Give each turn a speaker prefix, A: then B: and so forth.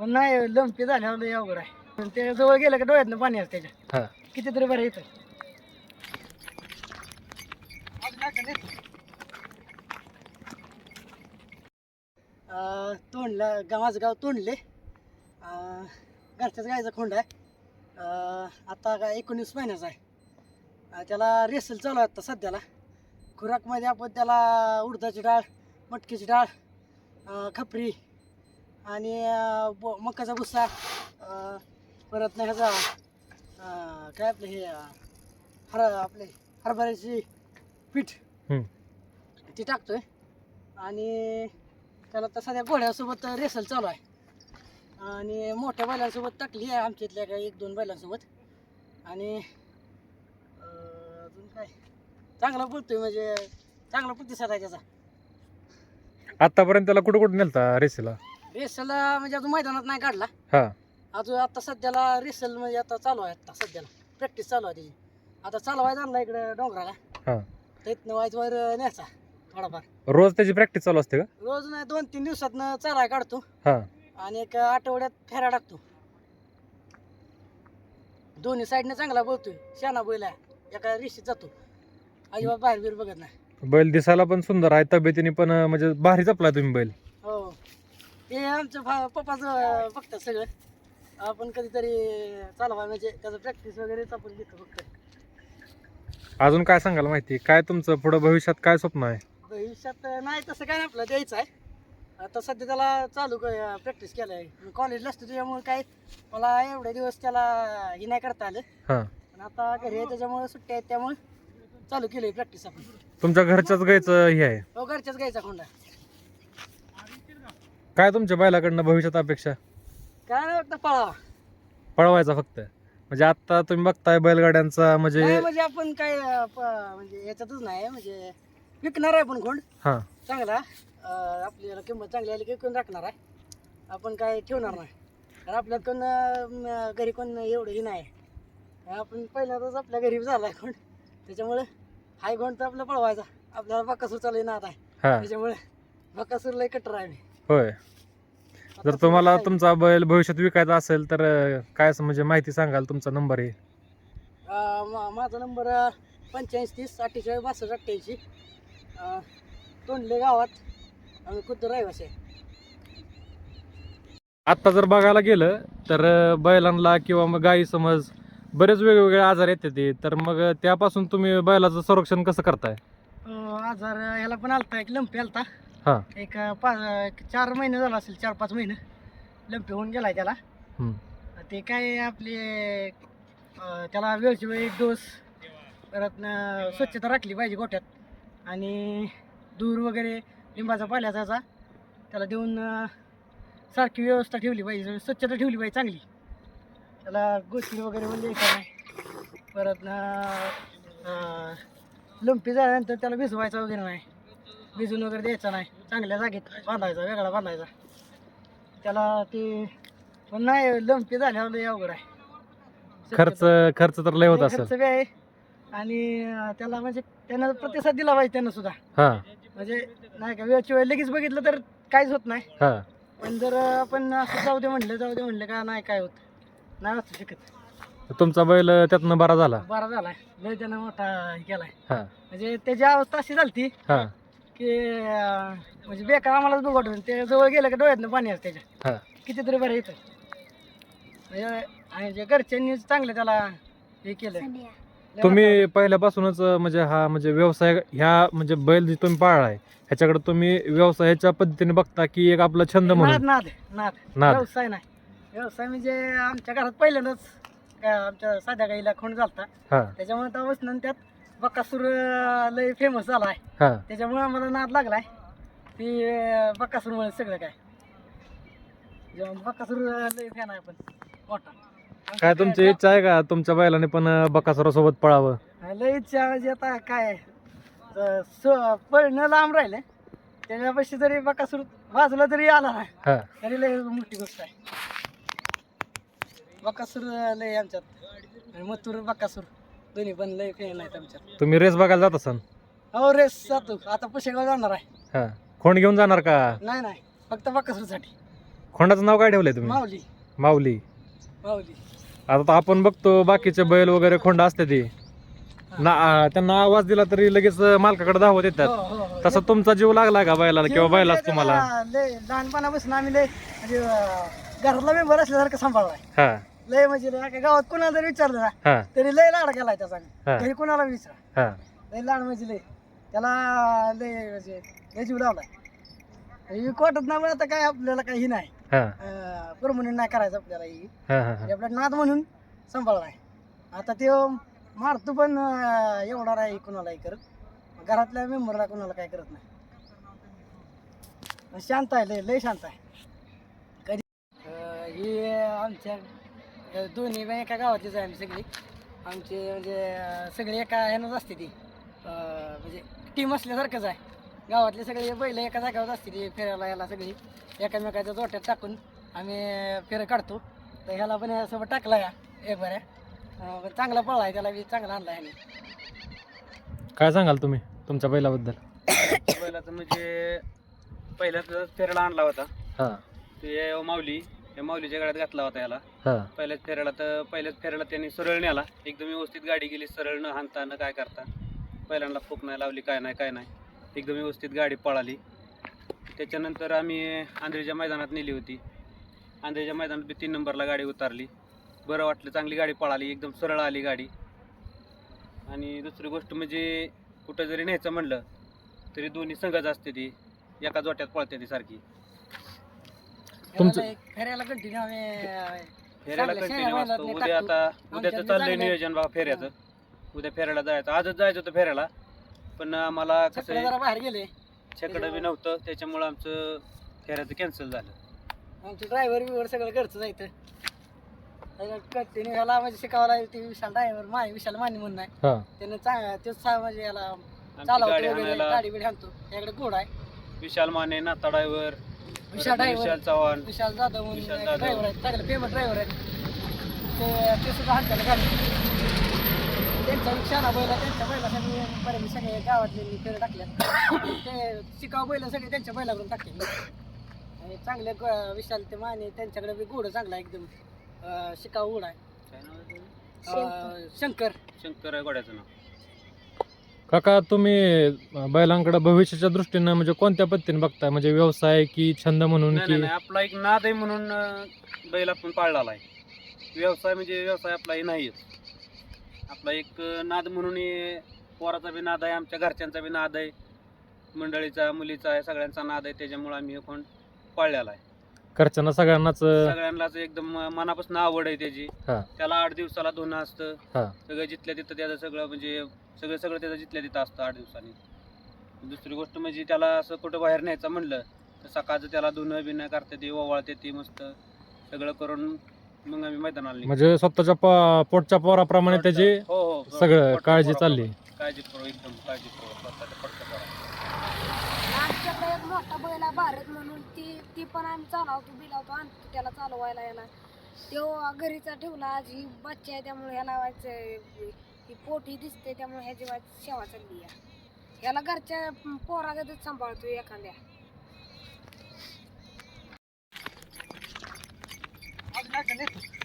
A: पण नाही लंपी झाल्यावर लय अवघड आहे. पण ते जवळ गेलं का डोळ्यातनं पाणी असतं त्याच्या
B: हा.
A: कितीतरी बरं येतं अं, तोंडलं गा माझं गाव तोंडले. अं, घरच्याच गायचा खोंड आहे. अं, आता काय एकोणीस महिन्याचा आहे. अं, त्याला रेसल चालू आहे आता सध्याला. खुराकमध्ये आपण त्याला उडदाची डाळ मटकीची डाळ अं, खपरी आणि ब मकाचा भुस्सा परत नाही ह्याचा काय आपलं हे हर आपले हरभऱ्याची पीठ. ती टाकतोय. आणि त्याला तर सध्या घोड्यासोबत रेसल चालू आहे. आणि मोठ्या बैलांसोबत टाकली आहे आमच्या इथल्या काय एक दोन बैलांसोबत. आणि अजून काय? चांगला बोलतोय म्हणजे चांगला प्रतिसाद आहे त्याचा.
B: आतापर्यंत त्याला कुठं कुठं नेलता रेसीला?
A: रेसलला म्हणजे अजून मैदानात नाही काढला.
B: हा.
A: अजून आता सध्याला रेसल म्हणजे आता चालू आहे आता सध्याला. प्रॅक्टिस चालू आहे त्याची. आता चालवायला आणला इकडे डोंगराला.
B: हा.
A: तर इथनं वायच वर न्यायचा थोडाफार.
B: रोज त्याची प्रॅक्टिस चालू असते का?
A: रोज नाही दोन तीन दिवसात चालाय काढतो.
B: हा.
A: आणि एक आठवड्यात फेरा टाकतो. दोन्ही साईडने चांगला बोलतोय. शाना बैल आहे. एका रेषेत जातो. अजिबात बाहेर बिर बघत नाही.
B: बैल दिसायला पण सुंदर आहे. तब्येतीने पण अं, म्हणजे भारी जपला तुम्ही बैल.
A: हो ते आमचं भा पप्पाचं बघतात सगळं. आपण कधीतरी चालवा म्हणजे त्याचं प्रॅक्टिस वगैरेच आपण घेतो फक्त.
B: अजून काय सांगाल माहिती? काय तुमचं पुढं भविष्यात काय स्वप्न आहे?
A: भविष्यात नाही तसं काय नाही आपलं द्यायचं आहे. आता सध्या त्याला चालू प्रॅक्टिस केलं आहे कॉलेजला असतो त्याच्यामुळे काय मला एवढे दिवस त्याला हे नाही करता आलं.
B: हा.
A: पण आता घरी आहे त्याच्यामुळे सुट्ट्या आहेत त्यामुळे चालू केलं प्रॅक्टिस आपण.
B: तुमच्या घरच्याच गायचं हे आहे?
A: हो घरच्याच घ्यायचा खोंडा.
B: काय तुमच्या बैलाकडनं भविष्यात अपेक्षा?
A: काय नाही फक्त पळावा.
B: पळवायचा फक्त. म्हणजे आता तुम्ही बघताय बैलगाड्यांचा म्हणजे
A: नाही म्हणजे आपण काय अं, प- म्हणजे याच्यातच नाही म्हणजे विकणार आहे आपण खोंड.
B: हा.
A: चांगला. अं, आपल्याला किंमत चांगली आली की टाकणार आहे. आपण काय ठेवणार नाही. कारण आपल्यात कोण अं, घरी कोण एवढं ही नाही. आपण पहिल्यांदाच आपल्या घरी झाला आहे कोण त्याच्यामुळे हाय कोण तर आपला पळवायचा. आपल्याला बक्कासूर चालू आहे
B: हा.
A: त्याच्यामुळे बक्कासूर लय कट्टर आहे मी.
B: होय. जर तुम्हाला तुमचा बैल भविष्यात विकायचा असेल तर अं, काय असं म्हणजे माहिती सांगाल तुमचा नंबर आहे
A: अं, मा- माझा नंबर पंच्याऐंशी तीस अठ्ठेचाळीस बासष्ट अठ्ठ्याऐंशी. अं, तोंडले गावात आम्ही खुद्द रहिवासी आहे.
B: आत्ता जर बघायला गेलं तर अं, बैलांना किंवा मग गायी समज बरेच वेगवेगळे आजार येतात ते तर मग त्यापासून तुम्ही बैलाचं संरक्षण कसं करताय?
A: अं, आजार ह्याला पण आलता एक लंपी आलता.
B: हा.
A: एक पाच एक चार महिने झाला असेल चार पाच महिने. लंपी होऊन गेलाय त्याला.
B: हम्म.
A: ते काय आपले अं, त्याला वेळची वेळ एक डोस परत न स्वच्छता राखली पाहिजे गोठ्यात. आणि दूर वगैरे लिंबाचा पाल्याचा याचा त्याला देऊन अं, सारखी व्यवस्था ठेवली पाहिजे. स्वच्छता ठेवली पाहिजे चांगली. त्याला गोष्टी वगैरे म्हणजे द्यायचं नाही परत ना लंपी झाल्यानंतर त्याला भिजवायचा वगैरे नाही. भिजून वगैरे द्यायचा नाही. चांगल्या जागेत बांधायचा वेगळा बांधायचा. त्याला ते पण नाही लंपी झाल्यावर लय अवघड आहे.
B: खर्च खर्च तर लय होत असेल.
A: खर्च बी आहे. आणि त्याला म्हणजे त्यानं प्रतिसाद दिला पाहिजे त्यानं सुद्धा.
B: हा.
A: म्हणजे नाही का वेळची वेळ लगेच बघितलं तर काहीच होत नाही.
B: हा.
A: पण जर आपण असं जाऊ दे म्हणलं जाऊ दे म्हणलं का नाही काय होत. नाही वाचू शकत.
B: तुमचा बैल त्यातनं बरा झाला.
A: बरा झालाय. लय त्यानं मोठा हे केलाय.
B: हा.
A: म्हणजे त्याची अवस्था अशी झालती.
B: हा.
A: की अं, म्हणजे बेकार आम्हालाच बघ वाटून ते जवळ गेलं का डोळ्यातनं पाणी असतं त्याच्या
B: हा.
A: कितीतरी बरं येतं म्हणजे आणि जे घरच्यांनी चांगलं त्याला हे केलं. लय
B: तुम्ही पहिल्यापासूनच अं, म्हणजे हा म्हणजे व्यवसाय ह्या म्हणजे बैल जे तुम्ही पाळलाय ह्याच्याकडे तुम्ही व्यवसायाच्या पद्धतीने बघता की एक आपला छंद
A: नाद
B: म्हणून?
A: नाद नाद
B: नाद.
A: व्यवसाय नाही. व्यवसाय म्हणजे आमच्या घरात पहिल्यांदाच आमच्या साध्या गाईला खोंड झालता.
B: हा.
A: त्याच्यामुळे तेव्हापासून त्यात बकासूर अं, लय फेमस झाला आहे
B: हा.
A: त्याच्यामुळे आम्हाला नाद लागलाय. ती अं, बकासूरमुळे सगळं काय. जेव्हा बकासूर अं, लय फॅन आहे आपण मोठा.
B: काय तुमची इच्छा आहे का? तुमच्या बैलाने पण बकासुरासोबत पळावं?
A: लय इच्छा म्हणजे आता काय अं, स- पळणं लांब राहिलं त्याच्यापाशी जरी बकासूर बाजूला जरी आला नाही.
B: हा.
A: तरी लय मोठी गोष्ट आहे. बकासूर लय आमच्यात. आणि मथुर बकासूर. दोन्ही पण लय
B: तुम्ही रेस बघायला जात असाल?
A: हो रेस जातो. आता पुशेगाव जाणार आहे.
B: हा. खोंड घेऊन जाणार का?
A: नाही नाही. फक्त बकासूरसाठी.
B: खोंडाचं नाव काय ठेवलंय तुम्ही?
A: माऊली.
B: माऊली.
A: माऊली.
B: आता तर आपण बघतो बाकीचे बैल वगैरे खोंड असते ते. ना आ, त्यांना आवाज दिला तरी लगेच मालकाकडे धावत
A: हो,
B: येतात.
A: हो, हो.
B: तसा तुमचा जीव लागला का बैलाला किंवा
A: जीव म्हणजे
B: बैलाच तुम्हाला?
A: लय लहानपणापासून आम्ही लय म्हणजे अं, घरातला मेंबर असल्यासारखं सांभाळलाय.
B: हा.
A: लय म्हणजे लय एका गावात कुणाला जरी विचारलं ना
B: हा.
A: तरी लय लाड केलाय त्याचा.
B: हा.
A: घरी कुणाला विचारा.
B: हा.
A: लय लाड म्हणजे लय. त्याला लय म्हणजे लय जीव लावलाय. आणि कोर्टात ना आता काय आपल्याला काही नाही.
B: हा.
A: परमनंट नाही करायचं आपल्याला ही.
B: हा हा
A: म्हणजे आपला नाद म्हणून सांभाळलाय. आता ते मारतो पण अं, एवढा नाही कुणालाही करत. घरातल्या मेंबरला कुणाला काय करत नाही. शांत आहे लय लय शांत आहे. कधी अं, ही आमच्या दोन्ही पण एका गावातलीच आहे आम्ही सगळी. आमचे म्हणजे सगळे एका ह्यानंच असते ती. म्हणजे टीम असल्यासारखंच आहे. गावातले सगळे बैल एका जागेवर असते ती फिरायला याला सगळी. एकामेकाच्या जोट्यात टाकून आम्ही फेरं काढतो. तर ह्याला पण सोबत टाकला या एक बऱ्या चांगला पळला आहे त्याला बी चांगला आणला ह्याने.
B: काय सांगाल तुम्ही तुमच्या बैलाबद्दल?
C: बैलाचं म्हणजे पहिल्याच फेऱ्याला आणला होता.
B: हा.
C: ते माऊली त्या माऊलीच्या गाड्यात घातला होता याला.
B: हा.
C: पहिल्याच फेऱ्याला तर पहिल्याच फेऱ्याला त्यांनी सरळ नेला. एकदम व्यवस्थित गाडी गेली सरळ न हाणता न काय करता. पहिल्यांदा फूक नाही लावली काय नाही काय नाही. एकदम व्यवस्थित गाडी पळाली. त्याच्यानंतर आम्ही आंध्रीच्या मैदानात नेली होती. आंध्रीच्या मैदानात बी तीन नंबरला गाडी उतारली. बरं वाटलं चांगली गाडी पळाली एकदम सरळ आली गाडी. आणि दुसरी गोष्ट म्हणजे कुठं जरी न्यायचं म्हणलं तरी दोन्ही संघच असते ती. एका जोट्यात पळते ती सारखी.
B: तुमचं-
A: फेऱ्याला कंटिन्यू आम्ही
C: फेऱ्याला
A: चांगलं
C: कंटिन्यू असतो.
A: नाही
C: उद्या
A: टाकतो.
C: आता
A: आमच्यात
C: उद्याचं चाललंय
A: चांगलं-
C: नियोजन बघा फेऱ्याचं. उद्या फेऱ्याला जायचं. आजच जायचं होतं फेऱ्याला. पण आम्हाला कसं
A: जरा बाहेर गेले.
C: छकडं बी नव्हतं. त्याच्यामुळं आमचं फेऱ्याचं कॅन्सल झालं.
A: आमचे ड्रायव्हर बिवर सगळं घरचं जायचं. कंटिन्यू ह्याला म्हणजे शिकावला ते विशाल ड्रायव्हर माने विशाल माने म्हणून आहे.
B: हा.
A: त्यानं चांग ते सा- म्हणजे याला
C: आमची
A: चालवतो
C: गाडी
A: वगैरे
C: आणायला
A: गाडी बिडी आणतो. त्याकडे घोडा आहे.
C: विशाल माने नाता ड्रायव्हर
A: विशाल ड्रायव्हर
C: विशाल चव्हाण.
A: विशाल जाधव म्हणून
C: विशाल जाधव.
A: ड्रायव्हर आहेत. चांगले फेमस ड्रायव्हर आहेत. ते ते सुद्धा हाणताना गाडी. त्यांचा रिक्षाला बैला त्यांच्या बैला सगळे बरे सगळे गावातले फेरे टाकल्यात. ते शिकाव बैल सगळे त्यांच्या बैलाकडून टाकले. आणि चांगले ग- विशाल ते माने त्यांच्याकडे बी घोडं चांगला एकदम. अं, शिकाव घोडा आहे.
C: काय नाव आहे त्याचं?
A: अं, शंकर.
C: शंकर आहे घोड्याचं नाव.
B: काका तुम्ही बैलांकडे भविष्याच्या दृष्टीनं म्हणजे कोणत्या पद्धतीने बघताय? म्हणजे व्यवसाय की छंद म्हणून
C: नाही
B: की
C: नाही नाही, आपला एक नाद आहे म्हणून अं, बैल आपण पाळलेला आहे. व्यवसाय म्हणजे व्यवसाय आपला हे नाहीच आपला एक अं, नाद म्हणून हे पोराचा बी नाद आहे आमच्या घरच्यांचा बी नाद आहे. मंडळीचा मुलीचा आहे सगळ्यांचा नाद आहे त्याच्यामुळे आम्ही हे कोण पाळलेला आहे.
B: घरच्यांना सगळ्यांनाच
C: सगळ्यांनाच एकदम मनापासून आवड आहे त्याची.
B: हा.
C: त्याला आठ दिवसाला धुणं असतं.
B: हा.
C: सगळं जिथल्या तिथं त्याचं सगळं म्हणजे सगळं सगळं त्याचं जिथल्या तिथं असतं आठ दिवसांनी. दुसरी गोष्ट म्हणजे त्याला असं कुठं बाहेर न्यायचं म्हणलं तर सकाळचं त्याला धुणं बिणं करते ती ओवाळते ती मस्त. सगळं करून मग आम्ही मैदानाला निघतो.
B: म्हणजे स्वतःच्या पो- पोटच्या पोराप्रमाणे त्याची
C: हो हो.
B: सगळं काळजी. चालली.
C: काळजीपूर्वक एकदम काळजीपूर्वक स्वतःच्या पोटच्या.
D: आमच्याकडे एक मोठा बैल आहे भारत म्हणून. ती ती पण आम्ही चालवतो बिलावतो आणतो त्याला चालवायला याला तो घरीचा ठेवला आज ही बच्चा आहे त्यामुळे ह्याला व्हायचं ती पोटी दिसते त्यामुळे ह्या व्हायची सेवा चालली या याला घरच्या पोरागतच सांभाळतो एखाद्या.
A: अजून